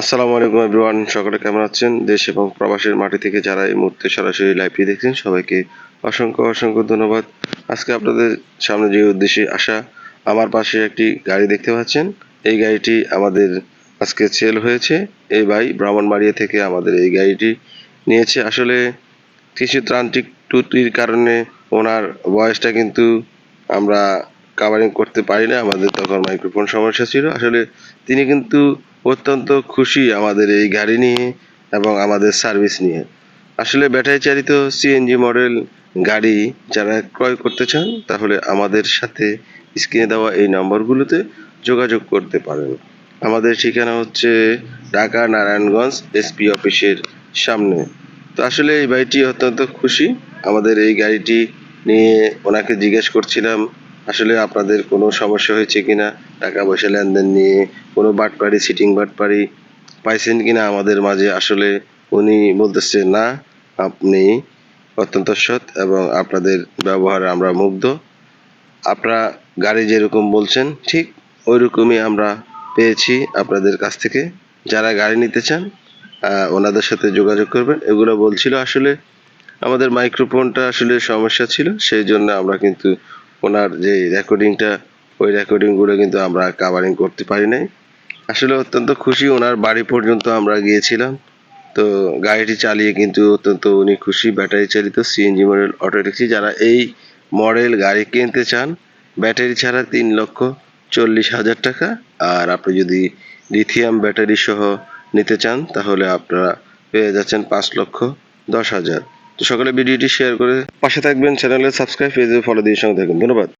আসসালামু আলাইকুম, এভরিওয়ান। সকলে কেমন আছেন? দেশ এবং প্রবাসের মাটি থেকে যারা এই মুহূর্তে সরাসরি লাইভটি দেখছেন, সবাইকে অসংখ্য অসংখ্য ধন্যবাদ। আজকে আপনাদের সামনে যে উদ্দেশ্যে আসা, আমার পাশে একটি গাড়ি দেখতে পাচ্ছেন। এই গাড়িটি আমাদের আজকে সেল হয়েছে। এই ভাই ব্রাহ্মণবাড়িয়া থেকে আমাদের এই গাড়িটি নিয়েছে। আসলে কিছু ত্রান্তিক ত্রুটির কারণে ওনার বয়সটা কিন্তু আমরা কাভারিং করতে পারি না। আমাদের তখন মাইক্রোফোন সমস্যা ছিল। আসলে তিনি কিন্তু অত্যন্ত খুশি আমাদের এই গাড়ি নিয়ে এবং আমাদের সার্ভিস নিয়ে। আসলে ব্যাটারি চালিত সিএনজি মডেল গাড়ি যারা ক্রয় করতে চান, তাহলে আমাদের সাথে স্ক্রিনে দেওয়া এই নম্বরগুলোতে যোগাযোগ করতে পারেন। আমাদের ঠিকানা হচ্ছে ঢাকা নারায়ণগঞ্জ এসপি অফিসের সামনে। তো আসলে এই বাড়িটি অত্যন্ত খুশি। আমাদের এই গাড়িটি নিয়ে ওনাকে জিজ্ঞেস করছিলাম আসলে আপনাদের কোনো সমস্যা হয়েছে কিনা? টাকা পয়সা লেনদেন নিয়ে কোনো বাটপাড়ি সিটিং বাটপাড়ি পাইছেন কিনা আমাদের মাঝে? আসলে উনি বলতেছে, না, আপনি অত্যন্ত সৎ এবং আপনাদের ব্যবহারে আমরা মুগ্ধ। আপনারা গাড়ি যেরকম বলছেন, ঠিক ওই রকমই আমরা পেয়েছি আপনাদের কাছ থেকে। যারা গাড়ি নিতে চান ওনাদের সাথে যোগাযোগ করবেন। এগুলো বলছিল। আসলে আমাদের মাইক্রোফোনটা আসলে সমস্যা ছিল, সেই জন্য আমরা কিন্তু ওনার যে রেকর্ডিংটা ওই রেকর্ডিংগুলো কিন্তু আমরা কাভারিং করতে পারি নাই। আসলে অত্যন্ত খুশি ওনার বাড়ি পর্যন্ত আমরা গিয়েছিলাম। তো গাড়িটি চালিয়ে কিন্তু অত্যন্ত উনি খুশি। ব্যাটারি চালিত সিএনজি মডেল অটো ট্যাক্সি যারা এই মডেল গাড়ি কিনতে চান, ব্যাটারি ছাড়া তিন লক্ষ চল্লিশ হাজার টাকা। আর আপনি যদি লিথিয়াম ব্যাটারি সহ নিতে চান, তাহলে আপনারা পেয়ে যাচ্ছেন পাঁচ লক্ষ দশ হাজার। সকলে ভিডিওটি শেয়ার করে পাশে থাকবেন চ্যানেলে সাবস্ক্রাইব পেজে ফলো দিয়ে সঙ্গে থাকবেন। ধন্যবাদ।